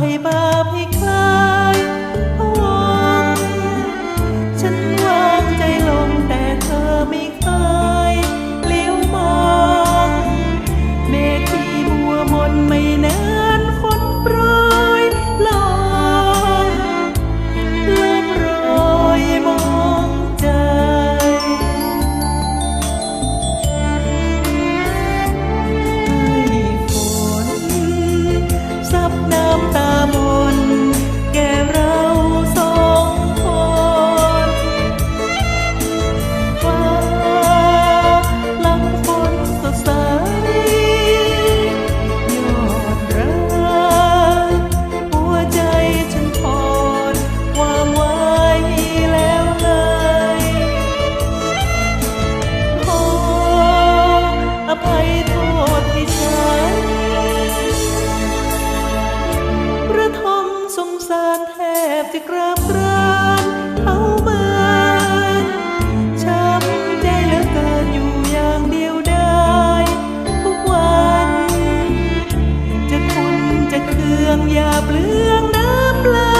ให้บาปให้ใคร บจะกราบกรานเอามาช้ำใจเหลือเกินอยู่อย่างเดียวได้ ทุกวัน จะคุณจะเคืองอย่าเปลืองน้ำลา